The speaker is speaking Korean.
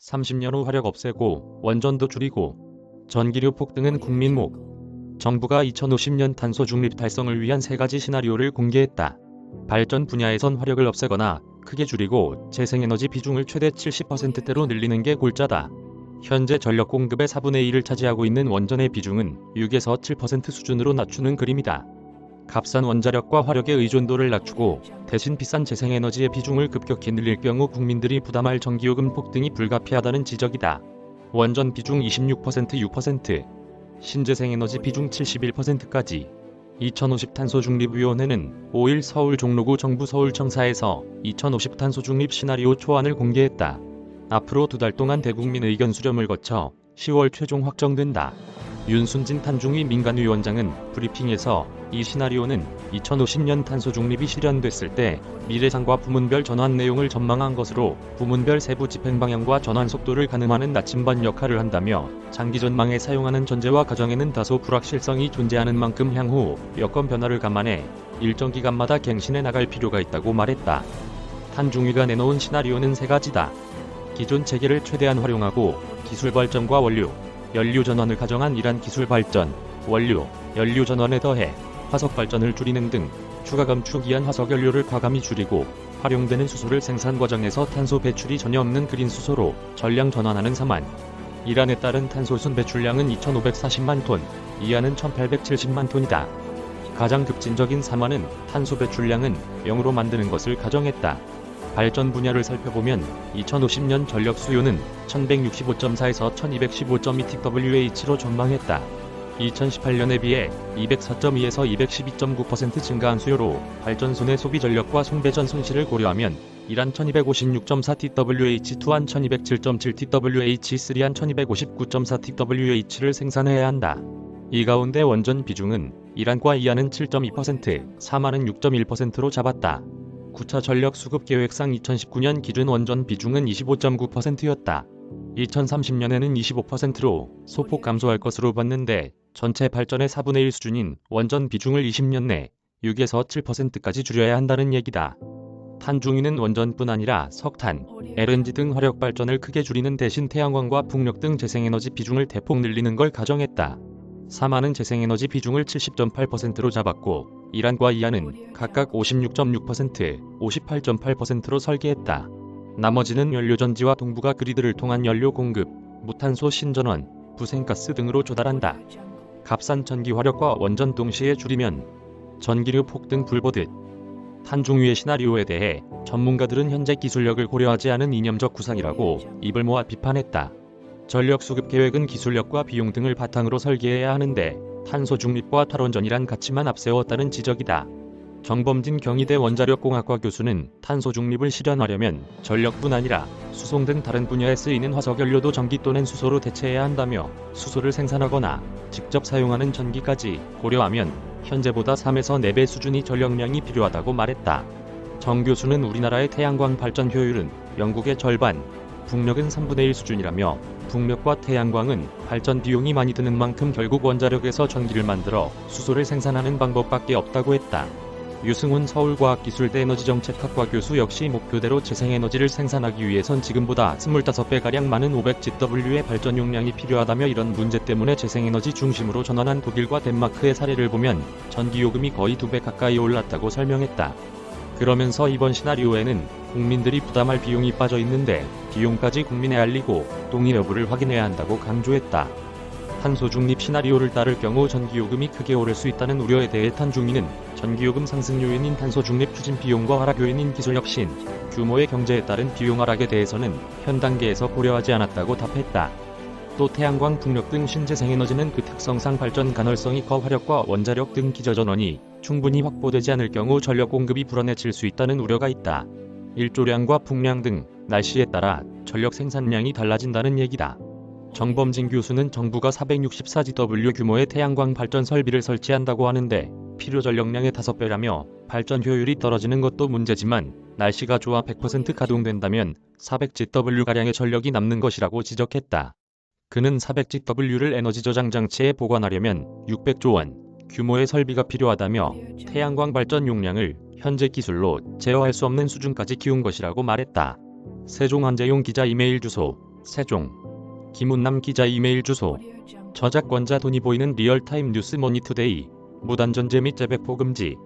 (30년) 후 화력 없애고 원전도 줄이고 전기료 폭등은 국민목 정부가 2050년 탄소 중립 달성을 위한 세 가지 시나리오를 공개했다. 발전 분야에선 화력을 없애거나 크게 줄이고 재생에너지 비중을 최대 70%대로 늘리는 게 골자다. 현재 전력 공급의 4분의 1을 차지하고 있는 원전의 비중은 6에서 7% 수준으로 낮추는 그림이다. 값싼 원자력과 화력의 의존도를 낮추고 대신 비싼 재생에너지의 비중을 급격히 늘릴 경우 국민들이 부담할 전기요금 폭등이 불가피하다는 지적이다. 원전 비중 26% 6%, 신재생에너지 비중 71%까지 2050 탄소중립위원회는 5일 서울 종로구 정부 서울청사에서 2050 탄소중립 시나리오 초안을 공개했다. 앞으로 두 달 동안 대국민 의견 수렴을 거쳐 10월 최종 확정된다. 윤순진 탄중위 민간위원장은 브리핑에서 이 시나리오는 2050년 탄소 중립이 실현됐을 때 미래상과 부문별 전환 내용을 전망한 것으로 부문별 세부 집행 방향과 전환 속도를 가늠하는 나침반 역할을 한다며 장기 전망에 사용하는 전제와 가정에는 다소 불확실성이 존재하는 만큼 향후 여건 변화를 감안해 일정 기간마다 갱신해 나갈 필요가 있다고 말했다. 탄중위가 내놓은 시나리오는 세 가지다. 기존 체계를 최대한 활용하고 기술 발전과 원료, 연료 전환을 가정한 이란 기술 발전, 원료, 연료 전환에 더해 화석 발전을 줄이는 등 추가 감축이한 화석 연료를 과감히 줄이고 활용되는 수소를 생산 과정에서 탄소 배출이 전혀 없는 그린 수소로 전량 전환하는 3안. 이란에 따른 탄소순 배출량은 2,540만 톤, 이안은 1,870만 톤이다. 가장 급진적인 3안은 탄소 배출량은 0으로 만드는 것을 가정했다. 발전 분야를 살펴보면 2050년 전력 수요는 1165.4에서 1215.2TWh로 전망했다. 2018년에 비해 204.2에서 212.9% 증가한 수요로 발전소 내 소비 전력과 손배전 손실을 고려하면 1한 1256.4TWh, 2한 1207.7TWh, 3한 1259.4TWh를 생산해야 한다. 이 가운데 원전 비중은 1한과 2한은 7.2%, 3한은 6.1%로 잡았다. 9차 전력 수급 계획상 2019년 기준 원전 비중은 25.9%였다. 2030년에는 25%로 소폭 감소할 것으로 봤는데 전체 발전의 4분의 1 수준인 원전 비중을 20년 내 6에서 7%까지 줄여야 한다는 얘기다. 탄중위는 원전뿐 아니라 석탄, LNG 등 화력 발전을 크게 줄이는 대신 태양광과 풍력 등 재생에너지 비중을 대폭 늘리는 걸 가정했다. 3안은 재생에너지 비중을 70.8%로 잡았고 이란과 이안은 각각 56.6%, 58.8%로 설계했다. 나머지는 연료전지와 동부가 그리드를 통한 연료 공급, 무탄소 신전원, 부생가스 등으로 조달한다. 값싼 전기 화력과 원전 동시에 줄이면 전기료 폭등 불보듯 탄중위의 시나리오에 대해 전문가들은 현재 기술력을 고려하지 않은 이념적 구상이라고 입을 모아 비판했다. 전력 수급 계획은 기술력과 비용 등을 바탕으로 설계해야 하는데 탄소 중립과 탈원전이란 가치만 앞세웠다는 지적이다. 정범진 경희대 원자력공학과 교수는 탄소 중립을 실현하려면 전력뿐 아니라 수송 등 다른 분야에 쓰이는 화석연료도 전기 또는 수소로 대체해야 한다며 수소를 생산하거나 직접 사용하는 전기까지 고려하면 현재보다 3에서 4배 수준의 전력량이 필요하다고 말했다. 정 교수는 우리나라의 태양광 발전 효율은 영국의 절반, 북력은 3분의 1 수준이라며 북력과 태양광은 발전 비용이 많이 드는 만큼 결국 원자력에서 전기를 만들어 수소를 생산하는 방법밖에 없다고 했다. 유승훈 서울과학기술대 에너지정책학과 교수 역시 목표대로 재생에너지를 생산하기 위해선 지금보다 25배가량 많은 500GW의 발전 용량이 필요하다며 이런 문제 때문에 재생에너지 중심으로 전환한 독일과 덴마크의 사례를 보면 전기요금이 거의 2배 가까이 올랐다고 설명했다. 그러면서 이번 시나리오에는 국민들이 부담할 비용이 빠져 있는데 비용까지 국민에 알리고 동의 여부를 확인해야 한다고 강조했다. 탄소 중립 시나리오를 따를 경우 전기요금이 크게 오를 수 있다는 우려에 대해 탄중위는 전기요금 상승 요인인 탄소 중립 추진 비용과 하락 요인인 기술 혁신, 규모의 경제에 따른 비용 하락에 대해서는 현 단계에서 고려하지 않았다고 답했다. 또 태양광, 풍력 등 신재생에너지는 그 특성상 발전 가널성이 커 화력과 원자력 등 기저전원이 충분히 확보되지 않을 경우 전력 공급이 불안해질 수 있다는 우려가 있다. 일조량과 풍량 등 날씨에 따라 전력 생산량이 달라진다는 얘기다. 정범진 교수는 정부가 464GW 규모의 태양광 발전 설비를 설치한다고 하는데 필요 전력량의 5배라며 발전 효율이 떨어지는 것도 문제지만 날씨가 좋아 100% 가동된다면 400GW가량의 전력이 남는 것이라고 지적했다. 그는 400GW를 에너지 저장 장치에 보관하려면 600조 원 규모의 설비가 필요하다며 태양광 발전 용량을 현재 기술로 제어할 수 없는 수준까지 키운 것이라고 말했다. 세종 한재용 기자 이메일 주소 세종. 김운남 기자 이메일 주소. 저작권자 돈이 보이는 리얼타임 뉴스 머니투데이. 무단전제 및 재배포 금지